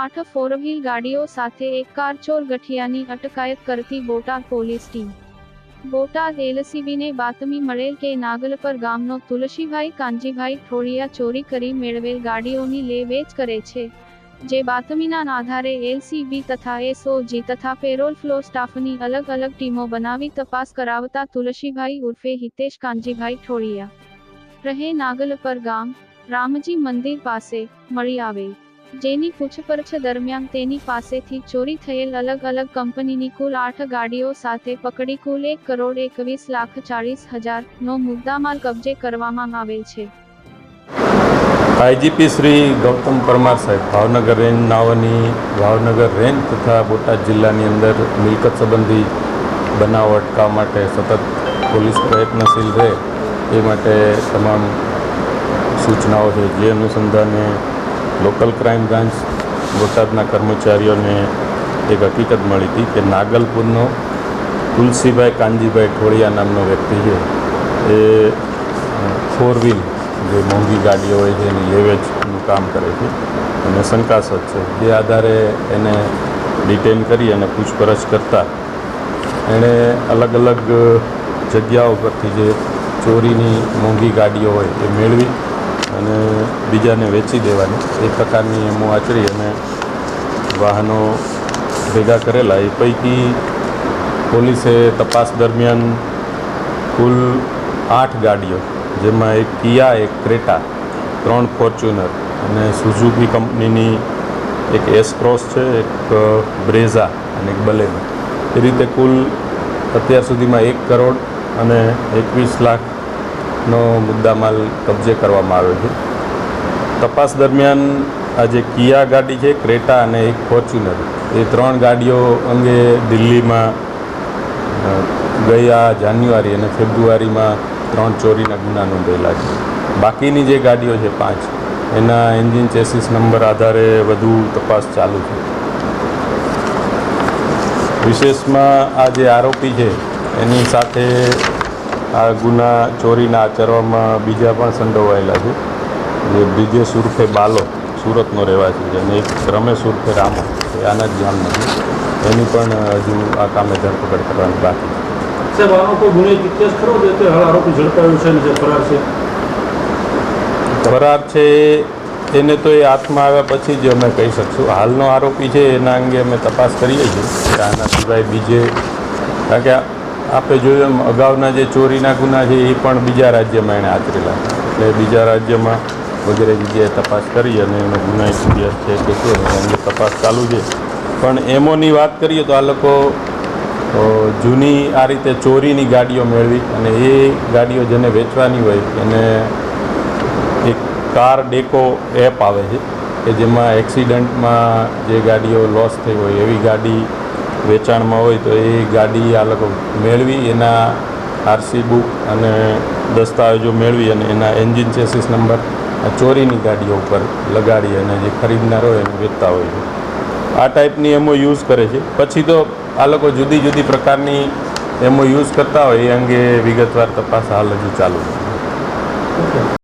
આઠ four wheel ગાડીઓ સાથે એક કાર ચોર ગઠિયાની અટકાયત કરતી બોટાદ પોલીસ ટીમ. બોટાદ એલસીબીને બાતમી મળેલ કે નાગલપર ગામનો તુલસીભાઈ કાનજીભાઈ ઠોળિયા ચોરી કરી મેળવેલ ગાડીઓની લે વેચ કરે છે, જે બાતમીના આધારે એલસીબી તથા એસઓજી તથા પેરોલ ફ્લો સ્ટાફની અલગ અલગ ટીમો બનાવી તપાસ કરાવતા તુલસીભાઈ ઉર્ફે હિતેશ કાનજીભાઈ ઠોળિયા. રહે નાગલપર ગામ, રામજી મંદિર પાસે, મળી આવેલ જેની પૂછપરછ દરમિયાન તેની પાસેથી ચોરી થયેલ અલગ અલગ કંપનીની કુલ આઠ ગાડીઓ સાથે પકડી કુલ એક કરોડ એકવીસ લાખ ચાળીસ હજાર નો મુદ્દામાલ કબજે કરવામાં આવેલ છે. આઈજીપી શ્રી ગૌતમ પરમાર સાહેબ, ભાવનગર રેન્જ નાઓની ભાવનગર રેન્જ તથા બોટાદ જિલ્લાની અંદર મિલકત સંબંધી બનાવ અટકાવવા માટે સતત પોલીસ પ્રયત્નશીલ રહે એ માટે તમામ સૂચનાઓ છે. જે અનુસંધાને લોકલ ક્રાઇમ બ્રાન્ચ બોટાદના કર્મચારીઓને એક હકીકત મળી હતી કે નાગલપુરનો તુલસીભાઈ કાનજીભાઈ ઠોળિયા નામનો વ્યક્તિ છે, એ ફોર વ્હીલ જે મોંઘી ગાડીઓ હોય છે, એની લેવેજનું કામ કરે છે અને શંકાસ્પદ છે. જે આધારે એને ડિટેન કરી અને પૂછપરછ કરતા એણે અલગ અલગ જગ્યાઓ પરથી જે ચોરીની મોંઘી ગાડીઓ હોય એ મેળવી અને બીજાને વેચી દેવાની. એ પ્રકારની એમો આચરી અને વાહનો ભેગા કરેલા. એ પૈકી પોલીસે તપાસ દરમિયાન કુલ આઠ ગાડીઓ, જેમાં એક કિયા, એક ક્રેટા, ત્રણ ફોર્ચ્યુનર અને સુઝુકી કંપનીની એક એસ ક્રોસ છે, એક બ્રેઝા અને એક બલેનો એ રીતે કુલ અત્યાર સુધીમાં એક કરોડ અને એકવીસ લાખનો મુદ્દામાલ કબજે કરવામાં આવ્યો છે. તપાસ દરમિયાન આ જે કિયા ગાડી છે, ક્રેટા અને એક ફોર્ચ્યુનર. એ ત્રણ ગાડીઓ અંગે દિલ્હીમાં ગયા જાન્યુઆરી અને ફેબ્રુઆરીમાં ત્રણ ચોરીના ગુના નોંધેલા છે. બાકીની જે ગાડીઓ છે, પાંચ, એના એન્જિન ચેસિસ નંબર આધારે વધુ તપાસ ચાલુ છે. વિશેષમાં આ જે આરોપી છે, એની સાથે આ ગુના ચોરીના આચરવામાં બીજા પણ સંડોવાયેલા છે. જે બ્રિજેશ ઉર્ફે બાલો સુરતનો રહેવાસી છે અને એક રમેશ ઉર્ફે રામો એ આના જ ગામનો એની પણ હજુ આ કામે ધરપકડ કરવાની બાકી છે. સાહેબ આનો કોઈ ગુનેહિત ઇતિહાસ ખરો જે તે હાલ આરોપી ઝડપાયો છે અને જે ફરાર છે? ફરાર છે એને તો એ હાથમાં આવ્યા પછી જ અમે કહી શકશું. હાલનો આરોપી છે એના અંગે અમે તપાસ કરીએ છીએ. આના સિવાય બીજે કારણ કે આપણે જોયું એમ, અગાઉના જે ચોરીના ગુના છે, એ પણ બીજા રાજ્યમાં એણે આચરેલા. એટલે બીજા રાજ્યમાં વગેરે જગ્યાએ તપાસ કરી અને એનો ગુના ઇતિહાસ છે કે શું એ તપાસ ચાલુ છે. પણ એમોની વાત કરીએ તો આ લોકો જૂની આ રીતે ચોરીની ગાડીઓ મેળવી અને એ ગાડીઓ જેને વેચવાની હોય, એને એક કાર ડેકો એપ આવે છે કે જેમાં એક્સિડન્ટમાં જે ગાડીઓ લોસ થઈ હોય, એવી ગાડી વેચાણમાં હોય તો એ ગાડી આ લોકો મેળવી, એના આરસી બુક અને દસ્તાવેજો મેળવી અને એના એન્જિન ચેસિસ નંબર આ ચોરીની ગાડીઓ ઉપર લગાડી અને જે ખરીદનાર હોય એને વેચતા હોય છે. આ ટાઈપની એમો યુઝ કરે છે. પછી તો આ લોકો જુદી જુદી પ્રકારની એમો યુઝ કરતા હોય, એ અંગે વિગતવાર તપાસ હાલ હજુ ચાલુ છે.